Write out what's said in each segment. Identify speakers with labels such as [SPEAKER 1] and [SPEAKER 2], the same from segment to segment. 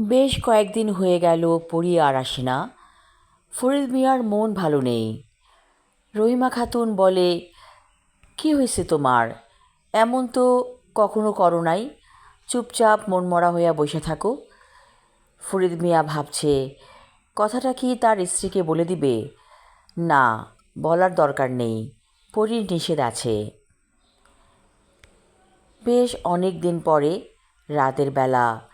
[SPEAKER 1] বেশ কয়েকদিন হয়ে গেল পড়ি আর আসে না। ফরিদ মিয়ার মন ভালো নেই। রহিমা খাতুন বলে, কি হয়েছে তোমার? এমন তো কখনো করো নাই। চুপচাপ মনমরা হইয়া বসে থাকো। ফরিদ মিয়া ভাবছে, কথাটা কি তার স্ত্রীকে বলে দিবে? না, বলার দরকার নেই। পরীর নিষেধ আছে। বেশ অনেক দিন পরে রাতের বেলা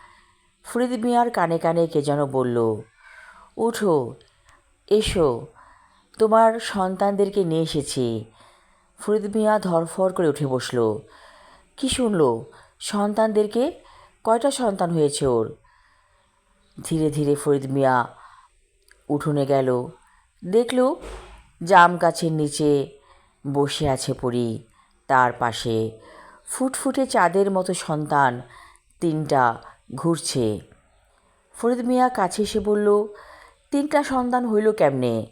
[SPEAKER 1] ফরিদ মিয়ার কানে কানে কে যেন বলল উঠো এসো, তোমার সন্তানদেরকে নিয়ে এসেছি। ফরিদ মিয়া ধরফর করে উঠে বসল। কি শুনলো? সন্তানদেরকে? কয়টা সন্তান হয়েছে ওর? ধীরে ধীরে ফরিদ মিয়া উঠোনে গেল। দেখল জাম গাছের নিচে বসে আছে পরি, তার পাশে ফুটফুটে চাঁদের মতো সন্তান তিনটা ঘুরছে। ফরিদ মিয়া কাছে এসে বলল, তিনটা সন্তান হইল কেমনে?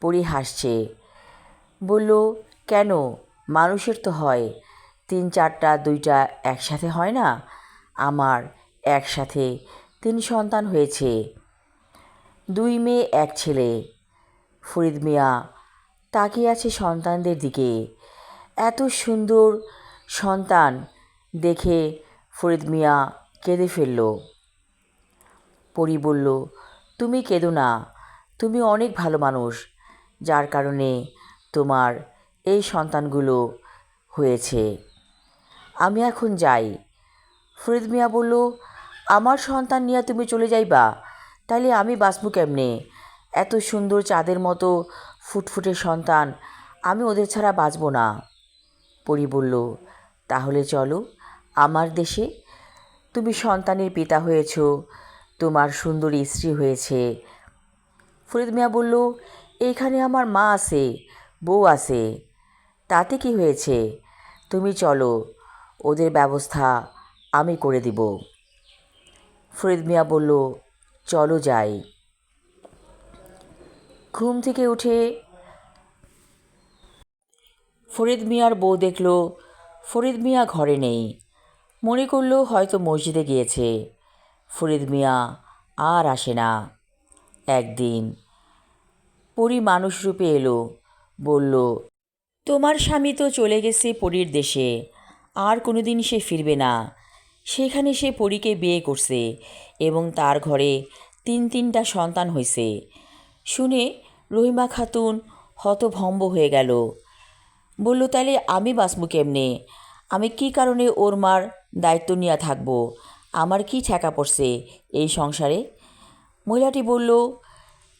[SPEAKER 1] পরি হাসছে। বলল, কেন? মানুষের তো হয়। তিন চারটা, দুইটা একসাথে হয় না? আমার একসাথে তিন সন্তান হয়েছে। দুই মেয়ে, এক ছেলে। ফরিদ মিয়া তাকিয়ে আছে সন্তানদের দিকে। এত সুন্দর সন্তান দেখে ফরিদ মিয়া কেঁদে ফেলল। পরি বলল, তুমি কেঁদো না, তুমি অনেক ভালো মানুষ। যার কারণে তোমার এই সন্তানগুলো হয়েছে। আমি এখন যাই। ফরিদ মিয়া বলল, আমার সন্তান নিয়ে তুমি চলে যাইবা, তাইলে আমি বাঁচবো কেমনে? এত সুন্দর চাঁদের মতো ফুটফুটে সন্তান আমি ওদের ছাড়া বাঁচবো না। পরি বলল, তাহলে চলো, আমার দেশে তুমি সন্তানের পিতা হয়েছ, তোমার সুন্দরী স্ত্রী হয়েছে। ফরিদ মিয়া বলল এইখানে আমার মা আছে, বউ আছে। তাতে কি হয়েছে? তুমি চলো, ওদের ব্যবস্থা আমি করে দিব। ফরিদ মিয়া বলল, চলো যাই। ঘুম থেকে উঠে ফরিদ মিয়ার বউ দেখল, ফরিদ মিয়া ঘরে নেই। মনে করল হয়তো মসজিদে গিয়েছে। ফরিদ মিয়া, আর আসে না। একদিন পরি মানুষ রূপে এলো, বলল, তোমার স্বামী তো চলে গেছে পরীর দেশে, আর কোনোদিন সে ফিরবে না। সেখানে সে পরীকে বিয়ে করছে এবং তার ঘরে তিন তিনটা সন্তান হয়েছে শুনে রহিমা খাতুন হতভম্ব হয়ে গেল। বলল তাহলে আমি বাঁচবো কেমনে? আমি কি কারণে ওর মার দায়িত্ব নিয়ে থাকব? আমার কি ঠেকা পড়ছে এই সংসারে? মহিলাটি বলল,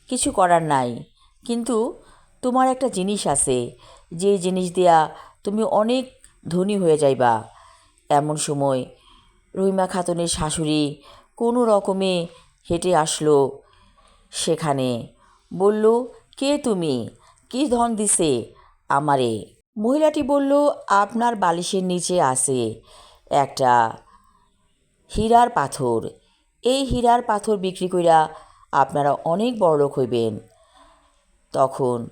[SPEAKER 1] কিছু করার নাই। কিন্তু তোমার একটা জিনিস আছে। যে জিনিস দেয়া তুমি অনেক ধনী হয়ে যাইবা। এমন সময় রহিমা খাতুনের শাশুড়ি কোনো রকমে হেঁটে আসলো সেখানে। বলল, কে তুমি? কি ধন দিছে আমারে? মহিলাটি বলল, আপনার বালিশের নিচে আছে একটা হীরার পাথর। এই হীরার পাথর বিক্রি কইরা আপনারা অনেক বড়লোক হইবেন। তখন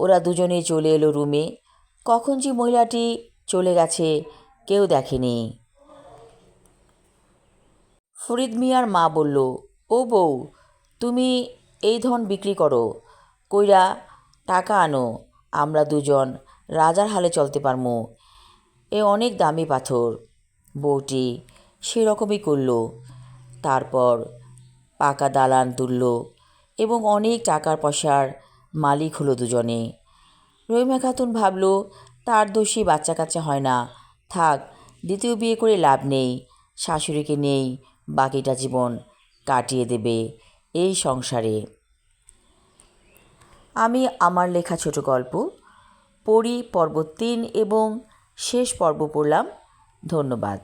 [SPEAKER 1] ওরা দুজনে চলে এলো রুমে। কখন যে মহিলাটি চলে গেছে কেউ দেখেনি। ফরিদ মিয়ার মা বলল, ও বউ, তুমি এই ধন বিক্রি করো। কইরা টাকা আনো, আমরা দুজন রাজার হালে চলতে পারমু। এ অনেক দামি পাথর। বউটি সেরকমই করল। তারপর পাকা দালান তুলল এবং অনেক টাকার পয়সার মালিক হলো দুজনে। রহিমা খাতুন ভাবল, তার দোষী বাচ্চা কাচ্চা হয় না। থাক, দ্বিতীয় বিয়ে করে লাভ নেই। শাশুড়িকে নেই, বাকিটা জীবন কাটিয়ে দেবে এই সংসারে। আমি আমার লেখা ছোট গল্প পড়ি পর্ব তিন এবং শেষ পর্ব পড়লাম। ধন্যবাদ।